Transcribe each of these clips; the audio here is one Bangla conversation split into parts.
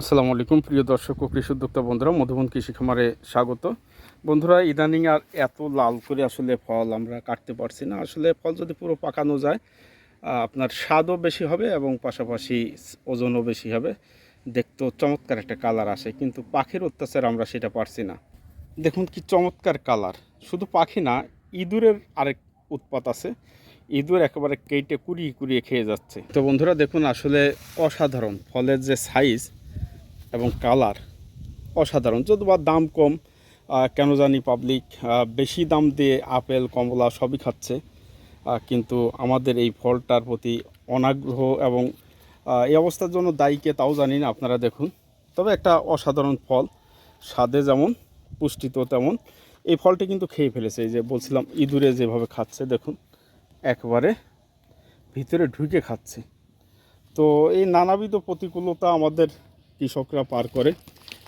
আসসালামু আলাইকুম, প্রিয় দর্শক ও কৃষি উদ্যোক্তা বন্ধুরা, মধুবন কৃষি খামারে স্বাগত। বন্ধুরা, ইদানিং আর এত লাল করে আসলে ফল আমরা কাটতে পারছি না। আসলে ফল যদি পুরো পাকানো যায় আপনার স্বাদও বেশি হবে এবং পাশাপাশি ওজনও বেশি হবে। দেখতেও চমৎকার একটা কালার আসে, কিন্তু পাখির অত্যাচার আমরা সেটা পারছি না। দেখুন কি চমৎকার কালার। শুধু পাখি না, ইঁদুরের আরেক উৎপাত আছে। ইঁদুর একেবারে কেটে কুড়িয়ে কুড়িয়ে খেয়ে যাচ্ছে। তো বন্ধুরা, দেখুন আসলে অসাধারণ ফলের যে সাইজ এবং কালার অসাধারণ। যদি বা দাম কম কেন জানি পাবলিক বেশি দাম দিয়ে আপেল, কমলা সবই খাচ্ছে। কিন্তু আমাদের এই ফলটার প্রতি অনাগ্রহ এবং এই অবস্থার জন্য দায়ীকে তাও জানি না, আপনারা দেখুন। তবে একটা অসাধারণ ফল, স্বাদে যেমন, পুষ্টিতেও তেমন, এই ফলটি কিন্তু খেয়ে ফেলেছে। এই যে বলছিলাম, ইঁদুরে যেভাবে খাচ্ছে, দেখুন, একবারে ভিতরে ঢুকে খাচ্ছে। তো এই নানাবিধ প্রতিকূলতা আমাদের কৃষকরা পার করে,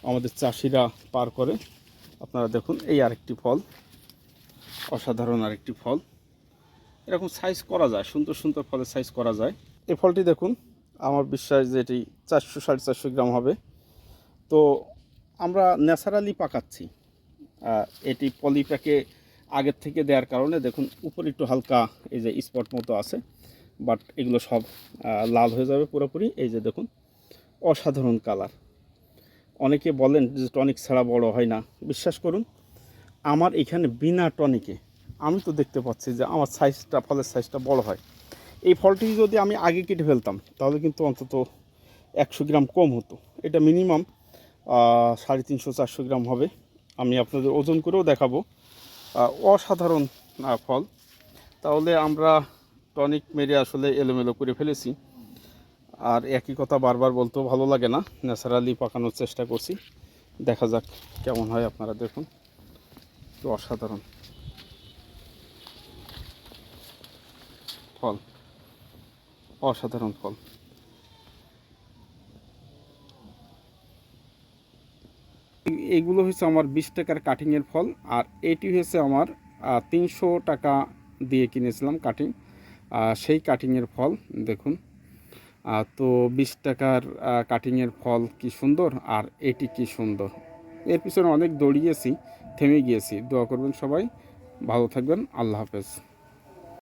আমাদের চাষিরা পার করে। আপনারা দেখুন, এই আরেকটি ফল, অসাধারণ আরেকটি ফল। এরকম সাইজ করা যায়, সুন্দর সুন্দর ফলের সাইজ করা যায়। এই ফলটি দেখুন, আমার বিশ্বাস যে এটি চারশো সাড়ে চারশো গ্রাম হবে। তো আমরা ন্যাচারালি পাকাচ্ছি। এটি পলিপ্যাকে আগের থেকে দেওয়ার কারণে দেখুন, উপরে একটু হালকা এই যে স্পট মতো আছে বাট এগুলো সব লাল হয়ে যাবে পুরোপুরি। এই যে দেখুন অসাধারণ কালার। অনেকে বলেন যে টনিক ছাড়া বড় হয় না। বিশ্বাস করুন, আমার এখানে বিনা টনিকে আমি তো দেখতে পাচ্ছি যে আমার সাইজটা ফলের সাইজটা বড় হয়। এই ফলটি যদি আমি আগে কেটে ফেলতাম, তাহলে কিন্তু অন্তত একশো গ্রাম কম হতো। এটা মিনিমাম সাড়ে তিনশো, চারশো গ্রাম হবে। আমি আপনাদের ওজন করেও দেখাবো। অসাধারণ ফল। তাহলে আমরা টনিক মেরে আসলে এলোমেলো করে ফেলেছি। আর একই কথা বারবার বলতেও ভালো লাগে না। ন্যাচারালি পাকানোর চেষ্টা করছি। দেখা যাক কেমন হয় আপনারা দেখুন। তো অসাধারণ। ফল। অসাধারণ ফল। এইগুলো হচ্ছে আমার বিশ টাকার কাটিংয়ের ফল, আর এটি হচ্ছে আমার তিনশো টাকা দিয়ে কিনেছিলাম কাটিং। সেই কাটিংয়ের ফল, দেখুন। তো বিশ টাকার কাটিংয়ের ফল কি সুন্দর আর এটি কি সুন্দর? এর পিছনে অনেক দৌড়িয়েছি, থেমে গিয়েছি। দোয়া করবেন সবাই। ভালো থাকবেন। আল্লাহ হাফেজ।